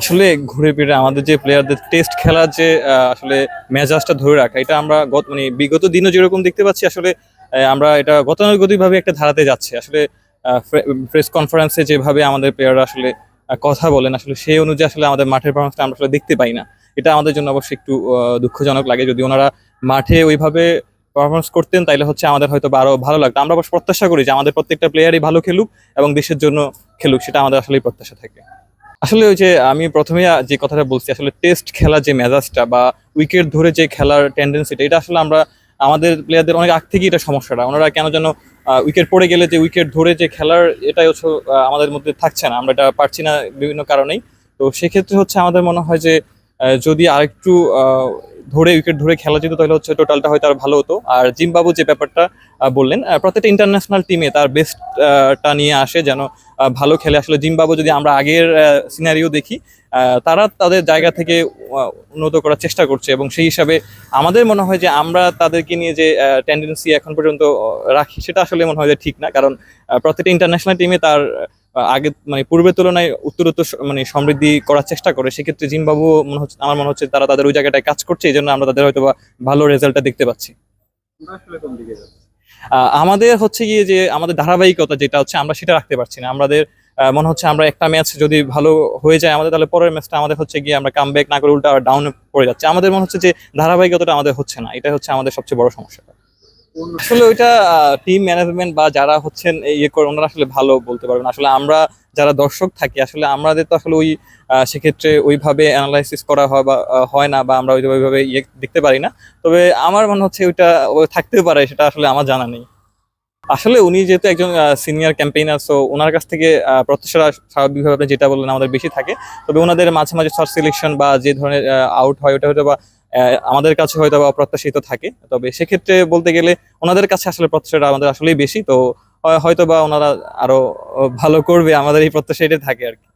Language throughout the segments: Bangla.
আসলে ঘুরে ফিরে আমাদের যে প্লেয়ারদের টেস্ট খেলার যে আসলে মেজাজটা ধরে রাখা, এটা আমরা গত মানে বিগত দিনও যেরকম দেখতে পাচ্ছি, আসলে আমরা এটা গতানুগতিকভাবে একটা ধারাতে যাচ্ছে। আসলে প্রেস কনফারেন্সে যেভাবে আমাদের প্লেয়াররা আসলে কথা বলেন, আসলে সেই অনুযায়ী আসলে আমাদের মাঠের পারফরমেন্সটা আমরা আসলে দেখতে পাই না। এটা আমাদের জন্য অবশ্যই একটু দুঃখজনক লাগে। যদি ওনারা মাঠে ওইভাবে পারফরমেন্স করতেন, তাইলে হচ্ছে আমাদের হয়তো বা আরও ভালো লাগতো। আমরা প্রত্যাশা করি যে আমাদের প্রত্যেকটা প্লেয়ারই ভালো খেলুক এবং দেশের জন্য খেলুক, সেটা আমাদের আসলেই প্রত্যাশা থাকে। আসলে ওই যে আমি প্রথমে যে কথাটা বলছি, আসলে টেস্ট খেলা যে মেজাজটা বা উইকেট ধরে যে খেলার টেন্ডেন্সিটা এটা আসলে আমরা, আমাদের প্লেয়ারদের অনেক আগ থেকেই এটা সমস্যাটা। ওনারা কেন যেন উইকেট পড়ে গেলে যে উইকেট ধরে যে খেলার এটাই হচ্ছে আমাদের মধ্যে থাকছে না। আমরা এটা পারছি না বিভিন্ন কারণেই। তো সেক্ষেত্রে হচ্ছে আমাদের মনে হয় যে যদি আরেকটু ধরে উইকেট ধরে খেলা যেত, তাহলে হচ্ছে টোটালটা হয়তো আর ভালো হতো। আর জিম্বাবু যে ব্যাপারটা বললেন প্রত্যেকটা ইন্টারন্যাশনাল টিমে তার বেস্টটা নিয়ে আসে যেন ভালো খেলে। আসলে জিম্বাবু যদি আমরা আগের সিনারিও দেখি তারা তাদের জায়গা থেকে উন্নত করার চেষ্টা করছে এবং সেই হিসাবে আমাদের মনে হয় যে আমরা তাদেরকে নিয়ে যে টেন্ডেন্সি এখন পর্যন্ত রাখি, সেটা আসলে মনে হয় যে ঠিক না। কারণ প্রত্যেকটা ইন্টারন্যাশনাল টিমে তার আগে মানে পূর্বের তুলনায় উত্তরোত্তর মানে সমৃদ্ধি করার চেষ্টা করে, সেক্ষেত্রে জিম্বাবু মনে হচ্ছে আমার মনে হচ্ছে তারা তাদের ওই জায়গাটায় কাজ করছে, এই জন্য আমরা তাদের হয়তো ভালো রেজাল্টটা দেখতে পাচ্ছি। আমাদের হচ্ছে গিয়ে যে আমাদের ধারাবাহিকতা যেটা হচ্ছে, আমরা সেটা রাখতে পারছি না। আমাদের মনে হচ্ছে আমরা একটা ম্যাচ যদি ভালো হয়ে যায় আমাদের, তাহলে পরের ম্যাচটা আমাদের হচ্ছে গিয়ে আমরা কাম ব্যাক না করে উল্টা ডাউনে পড়ে যাচ্ছে। আমাদের মনে হচ্ছে যে ধারাবাহিকতাটা আমাদের হচ্ছে না এটা হচ্ছে আমাদের সবচেয়ে বড় সমস্যা কোন আসলে ওইটা টিম ম্যানেজমেন্ট বা যারা হচ্ছেন ইয়ে করে ওনারা আসলে ভালো বলতে পারবেন। আসলে আমরা যারা দর্শক থাকি আসলে আমাদের তো আসলে ওই সেক্ষেত্রে ওইভাবে অ্যানালাইসিস করা হয় বা হয় না বা আমরা ওইভাবে ইয়ে দেখতে পারি না। তবে আমার মনে হচ্ছে ওইটা থাকতেও পারে সেটা আসলে আমার জানা নেই। আসলে উনি যেহেতু একজন সিনিয়র ক্যাম্পেইনার সো ওনার কাছ থেকে আহ, প্রত্যাশা স্বাভাবিকভাবে যেটা বললেন আমাদের বেশি থাকে। তবে ওনাদের মাঝে মাঝে শর্ট সিলেকশন বা যে ধরনের আউট হয় ওটা হয়তো বা আমাদের কাছে হয়তো বা অপ্রত্যাশিত থাকে। তবে সেক্ষেত্রে বলতে গেলে ওনাদের কাছে আসলে প্রত্যাশাটা আমাদের আসলেই বেশি। তো হয়তো বা ওনারা আরও ভালো করবে, আমাদের এই প্রত্যাশা এটাই থাকে আর কি।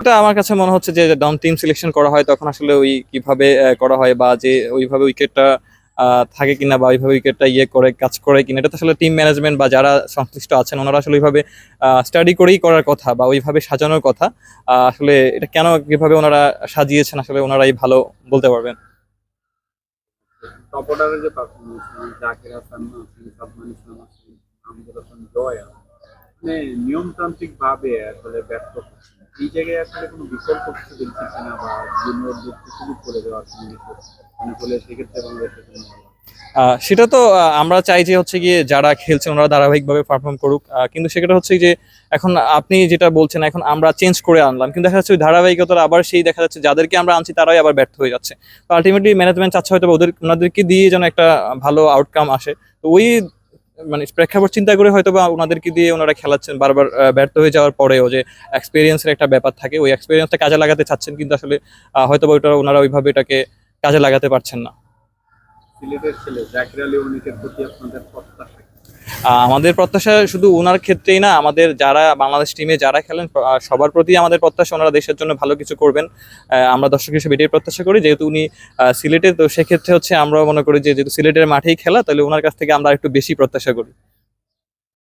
এটা আমার কাছে মনে হচ্ছে যে ডাউন টিম সিলেকশন করা হয়, তখন আসলে ওই কীভাবে করা হয় বা যে ওইভাবে উইকেটটা থাকে কিনা বা ওইভাবে উইকেটটা ইয়ে করে, কাজ করে কিনা, এটা তো আসলে টিম ম্যানেজমেন্ট বা যারা সংশ্লিষ্ট আছেন, ওনারা আসলে ওইভাবে স্টাডি করেই করার কথা বা ওইভাবে সাজানোর কথা আসলে এটা কেন, কীভাবে ওনারা সাজিয়েছেন, আসলে ওনারাই ভালো বলতে পারবেন। টপ যে পারফরমেন্স জাকির হাসান আছেন সাদমান ইসলাম আছেন আহমদুল হাসান, জয় মানে নিয়মতান্ত্রিক ভাবে আসলে ব্যর্থ হচ্ছেন এই জায়গায় আসলে কোনো বিকল্প কিছু দেখছি না বা জুনিয়রদের সুযোগ করে দেওয়ার কিছু মনে করলে সেক্ষেত্রে বাংলাদেশের জন্য সেটা তো আমরা চাই যে হচ্ছে গিয়ে যারা খেলছেন ওনারা ধারাবাহিকভাবে পারফর্ম করুক। কিন্তু সেটা হচ্ছে যে এখন আপনি যেটা বলছেন, এখন আমরা চেঞ্জ করে আনলাম। কিন্তু দেখা যাচ্ছে ওই ধারাবাহিকতার আবার সেই দেখা যাচ্ছে, যাদেরকে আমরা আনছি তারাই আবার ব্যর্থ হয়ে যাচ্ছে। তো আলটিমেটলি ম্যানেজমেন্ট চাচ্ছে হয়তো ওদের, ওনাদেরকে দিয়ে যেন একটা ভালো আউটকাম আসে। তো ওই মানে প্রেক্ষাপট চিন্তা করে হয়তো বা ওনাদেরকে দিয়ে ওনারা খেলাচ্ছেন, বারবার ব্যর্থ হয়ে যাওয়ার পরেও যে এক্সপিরিয়েন্সের একটা ব্যাপার থাকে, ওই এক্সপিরিয়েন্সটা কাজে লাগাতে চাচ্ছেন, কিন্তু আসলে হয়তো বা ওইটা ওনারা ওইভাবে এটাকে কাজে লাগাতে পারছেন না। আমাদের প্রত্যাশা শুধু ওনার ক্ষেত্রেই না, আমাদের যারা বাংলাদেশ টিমে যারা খেলেন সবার প্রতি আমাদের প্রত্যাশা, ওনারা দেশের জন্য ভালো কিছু করবেন। আমরা দর্শক হিসেবে এটাই প্রত্যাশা করি, যেহেতু উনি সিলেটে তো সেক্ষেত্রে হচ্ছে আমরা মনে করি যে, যেহেতু সিলেটের মাঠেই খেলা, তাহলে ওনার কাছ থেকে আমরা একটু বেশি প্রত্যাশা করি।